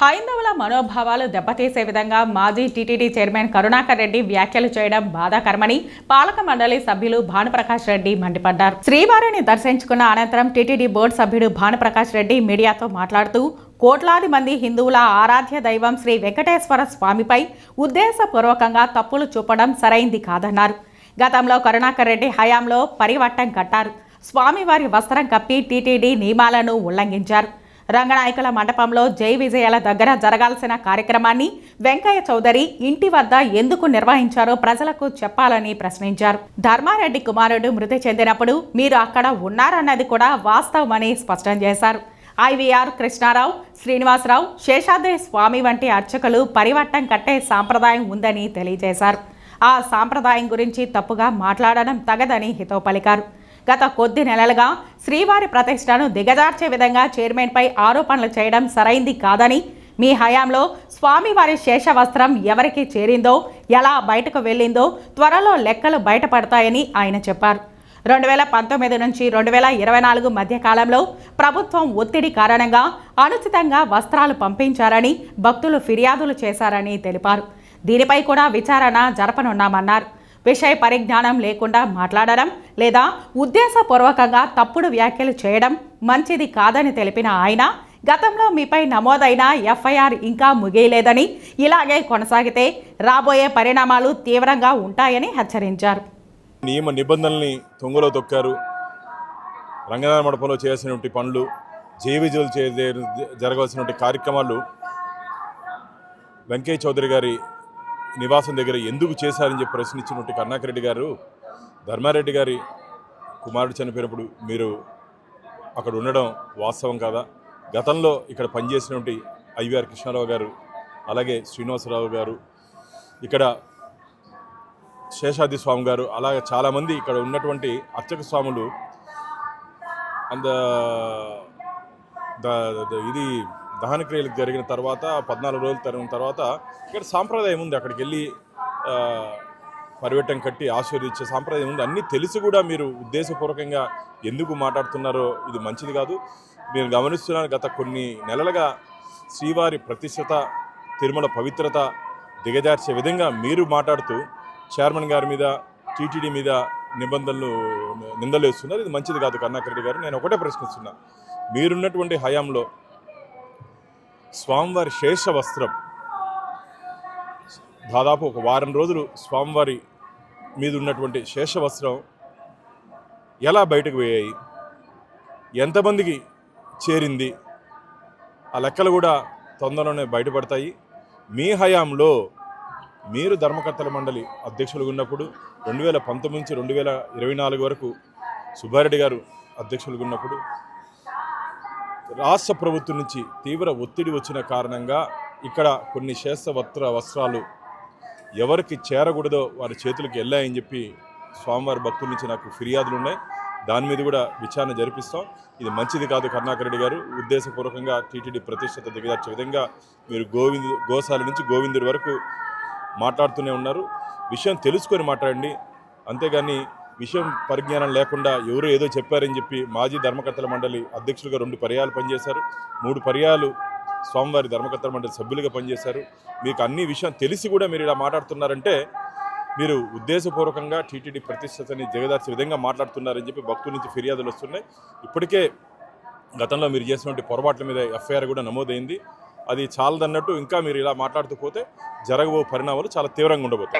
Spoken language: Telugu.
హైందవుల మనోభావాలు దెబ్బతీసే విధంగా మాజీ టీటీడీ చైర్మన్ కరుణాకర్ రెడ్డి వ్యాఖ్యలు చేయడం బాధాకరమని పాలక మండలి సభ్యులు భానుప్రకాష్ రెడ్డి మండిపడ్డారు. శ్రీవారిని దర్శించుకున్న అనంతరం టీటీడీ బోర్డు సభ్యుడు భానుప్రకాష్ రెడ్డి మీడియాతో మాట్లాడుతూ కోట్లాది మంది హిందువుల ఆరాధ్య దైవం శ్రీ వెంకటేశ్వర స్వామిపై ఉద్దేశపూర్వకంగా తప్పులు చూపడం సరైంది కాదన్నారు. గతంలో కరుణాకర్ రెడ్డి హయాంలో పరివట్టం కట్టారు. స్వామివారి వస్త్రం కప్పి టీటీడీ నియమాలను ఉల్లంఘించారు. రంగనాయకుల మండపంలో జై విజయాల దగ్గర జరగాల్సిన కార్యక్రమాన్ని వెంకయ్య చౌదరి ఇంటి వద్ద ఎందుకు నిర్వహించారో ప్రజలకు చెప్పాలని ప్రశ్నించారు. ధర్మారెడ్డి కుమారుడు మృతి చెందినప్పుడు మీరు అక్కడ ఉన్నారన్నది కూడా వాస్తవమని స్పష్టం చేశారు. ఐవీఆర్ కృష్ణారావు శ్రీనివాసరావు శేషాద్రి స్వామి వంటి అర్చకులు పరివట్టం కట్టే సాంప్రదాయం ఉందని తెలియజేశారు. ఆ సాంప్రదాయం గురించి తప్పుగా మాట్లాడడం తగదని హితవు పలికారు. గత కొద్ది నెలలుగా శ్రీవారి ప్రతిష్టను దిగజార్చే విధంగా చైర్మన్పై ఆరోపణలు చేయడం సరైంది కాదని మీ హయాంలో స్వామివారి శేషవస్త్రం ఎవరికి చేరిందో ఎలా బయటకు వెళ్ళిందో త్వరలో లెక్కలు బయటపడతాయని ఆయన చెప్పారు. రెండు వేల పంతొమ్మిది నుంచి రెండు వేల ఇరవై నాలుగు మధ్య కాలంలో ప్రభుత్వం ఒత్తిడి కారణంగా అనుచితంగా వస్త్రాలు పంపించారని భక్తులు ఫిర్యాదులు చేశారని తెలిపారు. దీనిపై కూడా విచారణ జరపనున్నామన్నారు. విషయ పరిజ్ఞానం లేకుండా మాట్లాడడం లేదా ఉద్దేశపూర్వకంగా తప్పుడు వ్యాఖ్యలు చేయడం మంచిది కాదని తెలిపిన ఆయన గతంలో మీపై నమోదైన ఎఫ్ఐఆర్ ఇంకా ముగియలేదని ఇలాగే కొనసాగితే రాబోయే పరిణామాలు తీవ్రంగా ఉంటాయని హెచ్చరించారు. నియమ నిబంధనల్ని తొంగలో తొక్కారు. రంగనాథ మండపంలో చేయాల్సినటువంటి పనులు జేవిజులు చే జరగవలసినటువంటి కార్యక్రమాలు వెంకయ్య చౌదరి గారి నివాసం దగ్గర ఎందుకు చేశారని చెప్పి ప్రశ్నించినటువంటి కర్ణాకరెడ్డి గారు ధర్మారెడ్డి గారి కుమారుడు చనిపోయినప్పుడు మీరు అక్కడ ఉండడం వాస్తవం కాదా? గతంలో ఇక్కడ పనిచేసినటువంటి ఐవీఆర్ కృష్ణారావు గారు అలాగే శ్రీనివాసరావు గారు ఇక్కడ శేషాద్రి స్వామి గారు అలాగే చాలామంది ఇక్కడ ఉన్నటువంటి అర్చక స్వాములు అంద ఇది దహన క్రియలు జరిగిన తర్వాత పద్నాలుగు రోజులు తరిగిన తర్వాత ఇక్కడ సాంప్రదాయం ఉంది. అక్కడికి వెళ్ళి పరివెట్టం కట్టి ఆశీర్వదించే సాంప్రదాయం ఉంది. అన్నీ తెలిసి కూడా మీరు ఉద్దేశపూర్వకంగా ఎందుకు మాట్లాడుతున్నారో ఇది మంచిది కాదు. నేను గమనిస్తున్నాను గత కొన్ని నెలలుగా శ్రీవారి ప్రతిష్టత తిరుమల పవిత్రత దిగజార్చే విధంగా మీరు మాట్లాడుతూ చైర్మన్ గారి మీద టీటీడీ మీద నిబంధనలు నిందలు వేస్తున్నారు. ఇది మంచిది కాదు కరుణాకర్ రెడ్డి గారు. నేను ఒకటే ప్రశ్నిస్తున్నా. మీరున్నటువంటి హయాంలో స్వామివారి శేష వస్త్రం దాదాపు ఒక వారం రోజులు స్వామివారి మీద ఉన్నటువంటి శేష వస్త్రం ఎలా బయటకు పోయాయి? ఎంతమందికి చేరింది? ఆ లెక్కలు కూడా తొందరలోనే బయటపడతాయి. మీ హయాంలో మీరు ధర్మకర్తల మండలి అధ్యక్షులుగా ఉన్నప్పుడు రెండు వేల పంతొమ్మిది నుంచి రెండు వేల ఇరవై నాలుగు వరకు సుబ్బారెడ్డి గారు అధ్యక్షులుగా ఉన్నప్పుడు రాష్ట్ర ప్రభుత్వం నుంచి తీవ్ర ఒత్తిడి వచ్చిన కారణంగా ఇక్కడ కొన్ని శేషవస్త్ర వస్త్రాలు ఎవరికి చేరకూడదో వారి చేతులకు వెళ్ళాయని చెప్పి స్వామివారి భక్తుల నుంచి నాకు ఫిర్యాదులు ఉన్నాయి. దాని మీద కూడా విచారణ జరిపిస్తాం. ఇది మంచిది కాదు కరుణాకర్ రెడ్డి గారు. ఉద్దేశపూర్వకంగా టీటీడీ ప్రతిష్టత దిగదార్చే విధంగా మీరు గోవింద్ గోశాల నుంచి గోవిందుడి వరకు మాట్లాడుతూనే ఉన్నారు. విషయం తెలుసుకొని మాట్లాడండి. అంతేగాని విషయం పరిజ్ఞానం లేకుండా ఎవరో ఏదో చెప్పారని చెప్పి మాజీ ధర్మకర్తల మండలి అధ్యక్షులుగా రెండు పర్యాలు పనిచేశారు. మూడు పర్యాలు స్వామివారి ధర్మకర్తల మండలి సభ్యులుగా పనిచేశారు. మీకు అన్ని విషయం తెలిసి కూడా మీరు ఇలా మాట్లాడుతున్నారంటే మీరు ఉద్దేశపూర్వకంగా టీటీడీ ప్రతిష్టతని జగదార్చే విధంగా మాట్లాడుతున్నారని చెప్పి భక్తుల నుంచి ఫిర్యాదులు వస్తున్నాయి. ఇప్పటికే గతంలో మీరు చేసినటువంటి పొరపాట్ల మీద ఎఫ్ఐఆర్ కూడా నమోదైంది. అది చాలదన్నట్టు ఇంకా మీరు ఇలా మాట్లాడుతూ పోతే జరగబో పరిణామాలు చాలా తీవ్రంగా ఉండబోతాయి.